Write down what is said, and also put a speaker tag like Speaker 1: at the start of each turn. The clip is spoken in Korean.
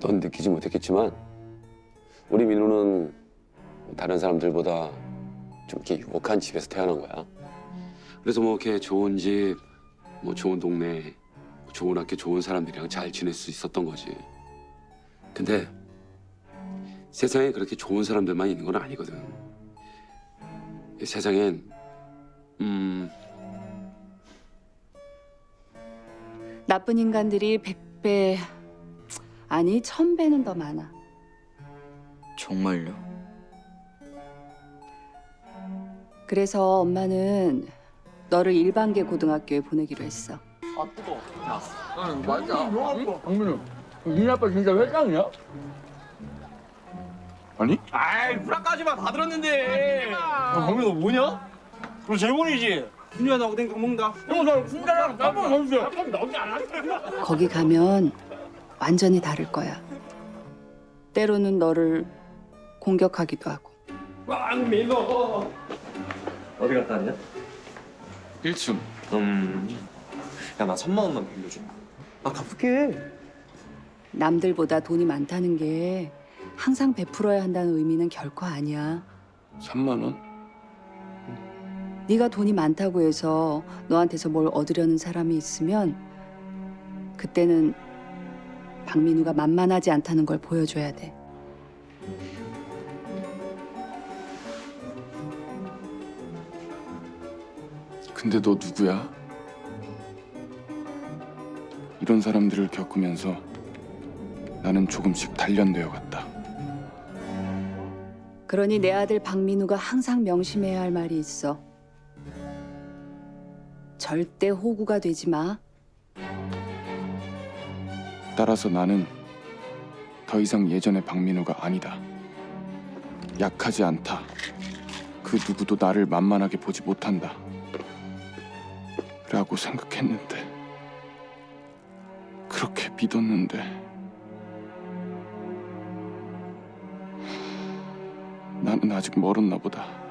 Speaker 1: 넌 느끼지 못했겠지만 우리 민우는 다른 사람들보다 좀 이렇게 유복한 집에서 태어난 거야. 그래서 뭐 이렇게 좋은 집, 뭐 좋은 동네, 뭐 좋은 학교, 좋은 사람들이랑 잘 지낼 수 있었던 거지. 근데 세상에 그렇게 좋은 사람들만 있는 건 아니거든. 이 세상엔 음
Speaker 2: 나쁜 인간들이 100배 아니 1000배는 더 많아.
Speaker 3: 정말요?
Speaker 2: 그래서 엄마는 너를 일반계 고등학교에 보내기로 했어.
Speaker 4: 맞아. 강민우, 니네 아빠 진짜 회장이야? 아니?
Speaker 5: 아이 불안까지만 다 들었는데
Speaker 4: 강민우 뭐냐?
Speaker 5: 그럼 재본이지 준이야 나 오뎅 먹는다
Speaker 4: 형, 나 순자랑.
Speaker 5: 나오지 않았어
Speaker 2: 거기 가면 완전히 다를 거야. 때로는 너를 공격하기도 하고.
Speaker 5: 왕 민호
Speaker 6: 어디 갔다 왔냐?
Speaker 4: 1층.
Speaker 6: 음. 야, 나 천만 원만 빌려줘. 아, 갚을게.
Speaker 2: 남들보다 돈이 많다는 게 항상 베풀어야 한다는 의미는 결코 아니야.
Speaker 4: 3만 원?
Speaker 2: 네가 돈이 많다고 해서 너한테서 뭘 얻으려는 사람이 있으면 그때는 박민우가 만만하지 않다는 걸 보여줘야 돼.
Speaker 4: 근데 너 누구야? 이런 사람들을 겪으면서 나는 조금씩 단련되어 갔다.
Speaker 2: 그러니 내 아들 박민우가 항상 명심해야 할 말이 있어. 절대 호구가 되지 마.
Speaker 4: 따라서 나는 더 이상 예전의 박민우가 아니다. 약하지 않다. 그 누구도 나를 만만하게 보지 못한다. 라고 생각했는데. 그렇게 믿었는데. 나는 아직 멀었나 보다.